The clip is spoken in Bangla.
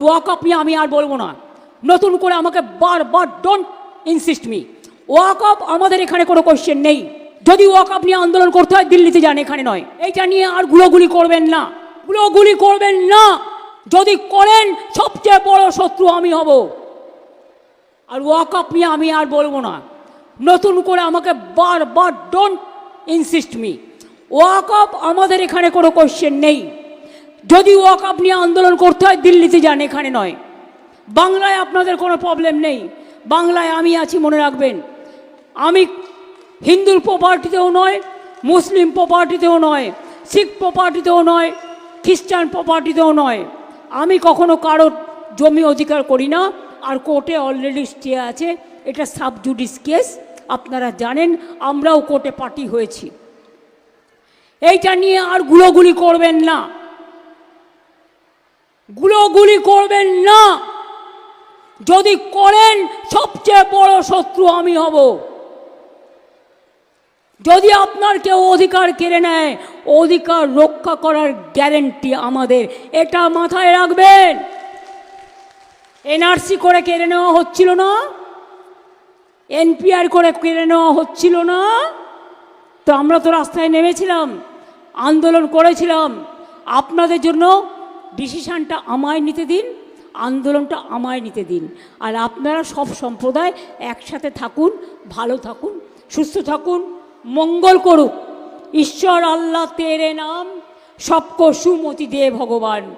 ওয়াক আপ নিয়ে আমি আর বলব না। নতুন করে আমাকে বারবার don't insist me walk up আমাদের এখানে কোনো কোশ্চেন নেই। যদি ওয়াক আপ নিয়ে আন্দোলন করতে হয়, দিল্লিতে যান, এখানে নয়। এইটা নিয়ে আর গুলোগুলি করবেন না। গুলোগুলি করবেন না। যদি করেন, সবচেয়ে বড় শত্রু আমি হব। আর ওয়াক আপ নিয়ে আমি আর বলব না। নতুন করে আমাকে বারবার don't insist me walk up আমাদের এখানে কোনো কোশ্চেন নেই। যদি ওয়াক নিয়ে আন্দোলন করতে হয়, দিল্লিতে যান, এখানে নয়। বাংলায় আপনাদের কোনো প্রবলেম নেই। বাংলায় আমি আছি, মনে রাখবেন। আমি হিন্দুর প্রপার্টিতেও নয়, মুসলিম প্রপার্টিতেও নয়, শিখ প্রপার্টিতেও নয়, খ্রিস্টান প্রপার্টিতেও নয়। আমি কখনো কারোর জমি অধিকার করি না, আর কোর্টে অলরেডি স্টে আছে। এটা সাবজুডিস কেস আপনারা জানেন, আমরাও কোর্টে পার্টি হয়েছি। এইটা নিয়ে আর গুলোগুলি করবেন না। গুলোগুলি করবেন না। যদি করেন, সবচেয়ে বড় শত্রু আমি হব। যদি আপনার কেউ অধিকার কেড়ে নেয়, অধিকার রক্ষা করার গ্যারেন্টি আমাদের, এটা মাথায় রাখবেন। এনআরসি করে কেড়ে নেওয়া হচ্ছিল না। এনপিআর করে কেড়ে নেওয়া হচ্ছিল না। তো আমরা তো রাস্তায় নেমেছিলাম, আন্দোলন করেছিলাম। আপনাদের জন্য ডিসিশানটা আমায় নিতে দিন, আন্দোলনটা আমায় নিতে দিন। আর আপনারা সব সম্প্রদায় একসাথে থাকুন, ভালো থাকুন, সুস্থ থাকুন, মঙ্গল করুক। ঈশ্বর আল্লাহ তেরে নাম, সবকো সুমতি দে ভগবান।